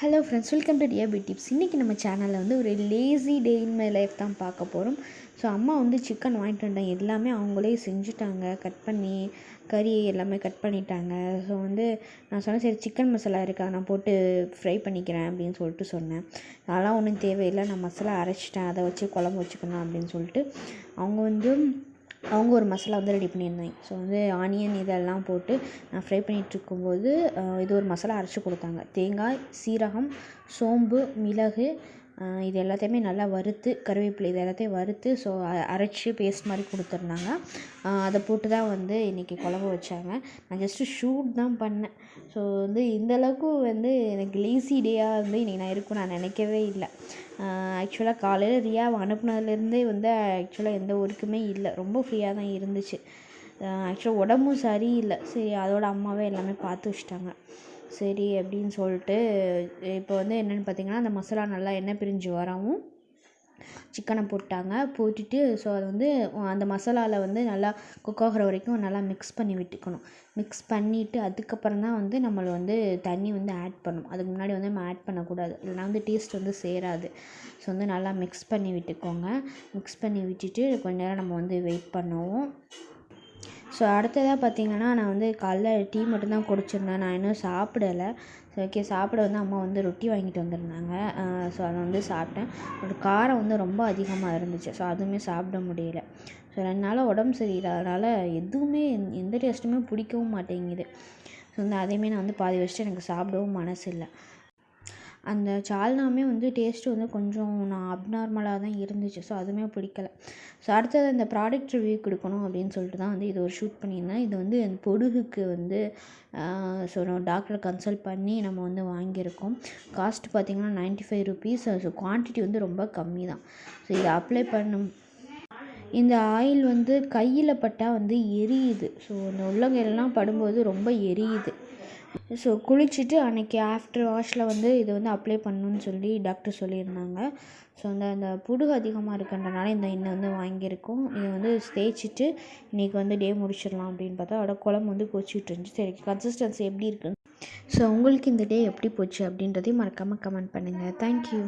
Hello friends welcome to dear B tips இன்றைக்கி நம்ம சேனலில் வந்து ஒரு lazy day in my life தான் பார்க்க போகிறோம் ஸோ அம்மா வந்து சிக்கன் வாங்கிட்டு வந்தாங்க எல்லாமே அவங்களே செஞ்சுட்டாங்க. கட் பண்ணி கறி எல்லாமே கட் பண்ணிட்டாங்க. ஸோ வந்து நான் சொன்னேன் சரி சிக்கன் மசாலா இருக்கா? நான் போட்டு ஃப்ரை பண்ணிக்கிறேன் அப்படின்னு சொல்லிட்டு சொன்னேன். அதெல்லாம் ஒன்றும் தேவையில்லை. நான் மசாலா அரைச்சிட்டேன். அதை வச்சு குழம்பு வச்சுக்கணும் அப்படின்னு சொல்லிட்டு. அவங்க வந்து அவங்க ஒரு மசாலா வந்து ரெடி பண்ணியிருந்தாங்க ஸோ வந்து ஆனியன் இதெல்லாம் போட்டு நான் ஃப்ரை பண்ணிகிட்ருக்கும்போது இது ஒரு மசாலா அரைச்சி கொடுத்தாங்க. தேங்காய் சீரகம் சோம்பு மிளகு இது எல்லாத்தையுமே நல்லா வறுத்து கருவேப்பிலை இது எல்லாத்தையும் வறுத்து ஸோ அரைச்சி பேஸ்ட் மாதிரி கொடுத்துருந்தாங்க அதை போட்டு தான் வந்து இன்றைக்கி குழம்பு வச்சாங்க. நான் ஜஸ்ட்டு ஷூட் தான் பண்ணேன். ஸோ வந்து இந்தளவுக்கு வந்து எனக்கு லேசி டேயாக வந்து இன்றைக்கி நான் இருக்கும் நான் நினைக்கவே இல்லை. ஆக்சுவலாக காலையில் ரியாவை அனுப்புனதுலேருந்தே வந்து ஆக்சுவலாக எந்த ஒர்க்குமே இல்லை. ரொம்ப ஃப்ரீயாக தான் இருந்துச்சு. ஆக்சுவலாக உடம்பும் சரியில்லை. சரி அதோட அம்மாவே எல்லாமே பார்த்து வச்சுட்டாங்க. சரி அப்படின்னு சொல்லிட்டு இப்போ வந்து என்னென்னு பார்த்தீங்கன்னா அந்த மசாலா நல்லா எண்ணெய் பிரிஞ்சு வரவும் சிக்கனை போட்டாங்க. போட்டுட்டு ஸோ அது வந்து அந்த மசாலாவில் வந்து நல்லா குக் ஆகிற வரைக்கும் நல்லா மிக்ஸ் பண்ணி விட்டுக்கணும். மிக்ஸ் பண்ணிவிட்டு அதுக்கப்புறம் தான் வந்து நம்மளை வந்து தண்ணி வந்து ஆட் பண்ணணும். அதுக்கு முன்னாடி வந்து நம்ம ஆட் பண்ணக்கூடாது. இல்லைனா வந்து டேஸ்ட் வந்து சேராது. ஸோ வந்து நல்லா மிக்ஸ் பண்ணி விட்டுக்கோங்க. மிக்ஸ் பண்ணி விட்டுட்டு கொஞ்ச நேரம் நம்ம வந்து வெயிட் பண்ணுவோம். ஸோ அடுத்ததாக பார்த்திங்கன்னா நான் வந்து காலைல டீ மட்டும்தான் குடிச்சிருந்தேன். நான் இன்னும் சாப்பிடலை. ஸோ ஓகே சாப்பிட வந்து அம்மா வந்து ரொட்டி வாங்கிட்டு வந்திருந்தாங்க. ஸோ அதை வந்து சாப்பிட்டேன். ஒரு காரம் வந்து ரொம்ப அதிகமாக இருந்துச்சு. ஸோ அதுவுமே சாப்பிட முடியல. ஸோ ரெண்டு நாளாக உடம்பு சரியில்லாதனால எதுவுமே எந்த டேஸ்ட்டுமே பிடிக்கவும் மாட்டேங்குது. ஸோ வந்து அதையுமே நான் வந்து பாதி வச்சுட்டு எனக்கு சாப்பிடவும் மனசு இல்லை. அந்த சால்னாவுமே வந்து டேஸ்ட்டு வந்து கொஞ்சம் நான் அப்நார்மலாக தான் இருந்துச்சு. ஸோ அதுவுமே பிடிக்கல. ஸோ அடுத்தது அந்த ப்ராடக்ட் ரிவ்யூ கொடுக்கணும் அப்படின்னு சொல்லிட்டு தான் வந்து இது ஒரு ஷூட் பண்ணியிருந்தேன். இது வந்து அந்த பொடுகுக்கு வந்து ஸோ நம்ம டாக்டரை கன்சல்ட் பண்ணி நம்ம வந்து வாங்கியிருக்கோம். காஸ்ட் பார்த்திங்கன்னா ninety five rupees so quantity வந்து ரொம்ப கம்மி தான். ஸோ இதை அப்ளை பண்ணும். இந்த ஆயில் வந்து கையில் பட்டால் வந்து எரியுது. ஸோ இந்த உள்ளங்கையிலலாம் படும்போது ரொம்ப எரியுது. ஸோ குளிச்சுட்டு அன்றைக்கி ஆஃப்டர் வாஷில் வந்து இதை வந்து அப்ளை பண்ணணுன்னு சொல்லி டாக்டர் சொல்லியிருந்தாங்க. ஸோ அந்த அந்த புடுகு அதிகமாக இருக்கின்றனால இந்த எண்ணெய் வந்து வாங்கியிருக்கோம். இதை வந்து தேய்ச்சிட்டு இன்றைக்கி வந்து டே முடிச்சிடலாம் அப்படின்னு பார்த்தா அதோட குழம்பு வந்து கொச்சிட்டு இருந்துச்சு சரி கன்சிஸ்டன்சி எப்படி இருக்குது ஸோ உங்களுக்கு இந்த டே எப்படி போச்சு அப்படின்றதையும் மறக்காமல் கமெண்ட் பண்ணுங்கள் தேங்க்யூ